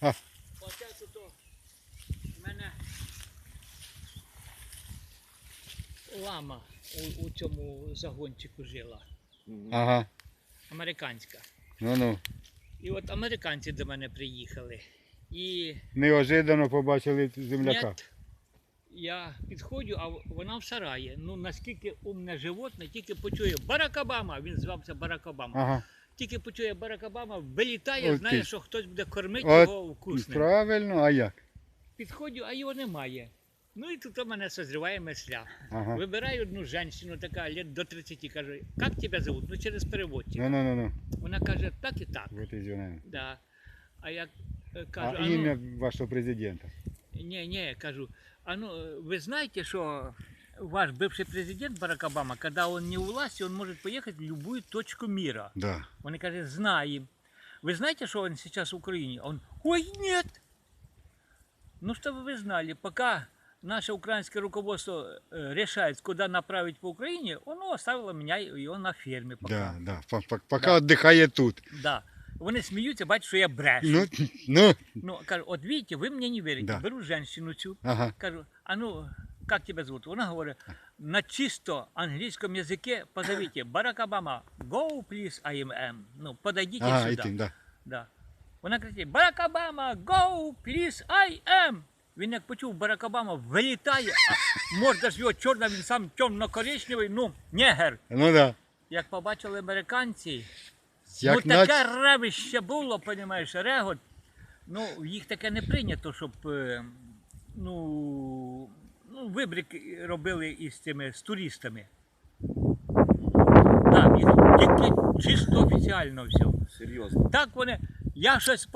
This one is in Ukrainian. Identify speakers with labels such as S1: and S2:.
S1: знаєте, оце тут у мене лама у, у цьому загончику жила.
S2: Ага.
S1: Американська.
S2: Ну ну.
S1: І от американці до мене приїхали. І
S2: Неожиданно побачили земляка.
S1: Нет, я підходжу, а вона в сараї. Ну наскільки умне животне, тільки почує Баракабама, він звався Баракабама.
S2: Ага.
S1: Тільки почує Барак Обама, вилітає,
S2: От
S1: знає,
S2: ти.
S1: що хтось буде кормити
S2: От
S1: його вкусним.
S2: Правильно, а як?
S1: Підходжу, а його немає. Ну і тут у мене созріває мисля.
S2: Ага.
S1: Вибираю одну жінку, така лет до 30, кажу, як тебе зовут? Ну через переводчик.
S2: Ну ну ну ну.
S1: Вона каже, так і так.
S2: Вот извиняюсь.
S1: Да. А я е, кажу,
S2: А
S1: а, ну,
S2: ім'я вашого президента?
S1: Ні, ні, кажу. А ну, э, вы знаете, что ваш бывший президент Барак Обама, когда он не у власти, он может поехать в любую точку мира.
S2: Да.
S1: Он говорит, знаем. Вы знаете, что он сейчас в Украине? Он, ой, нет. Ну, чтобы вы знали, пока наше украинское руководство э, решает, куда направить по Украине, оно оставило меня и его на ферме пока.
S2: Да, да. По- по- Пока віддихає тут.
S1: Да. Вони сміються, бачать, що я брешу.
S2: Ну, ну,
S1: Ну, кажу, от видите, ви мені не вірите.
S2: Да.
S1: Беру женщину цю,
S2: ага.
S1: Кажу, а ну, как тебя зовут? Вона говорить, на чисто английском языке позовите Барак Обама, go please IMM. Ну, подойдите
S2: і
S1: сюда.
S2: тим, да.
S1: Да. Вона кричить, Барак Обама, go please IM. Він як почув Барак Обама, вилітає, а морда ж його чорна, він сам темно-коричневий, ну, негер.
S2: Ну да.
S1: Як побачили американці,
S2: Як
S1: ну
S2: нач-
S1: ревище було, понімаєш, регот. Ну, їх таке не прийнято, щоб е, ну, ну, вибрик робили із цими з туристами. Так, тільки чисто офіціально все.
S3: Серйозно.
S1: Так вони. Я щось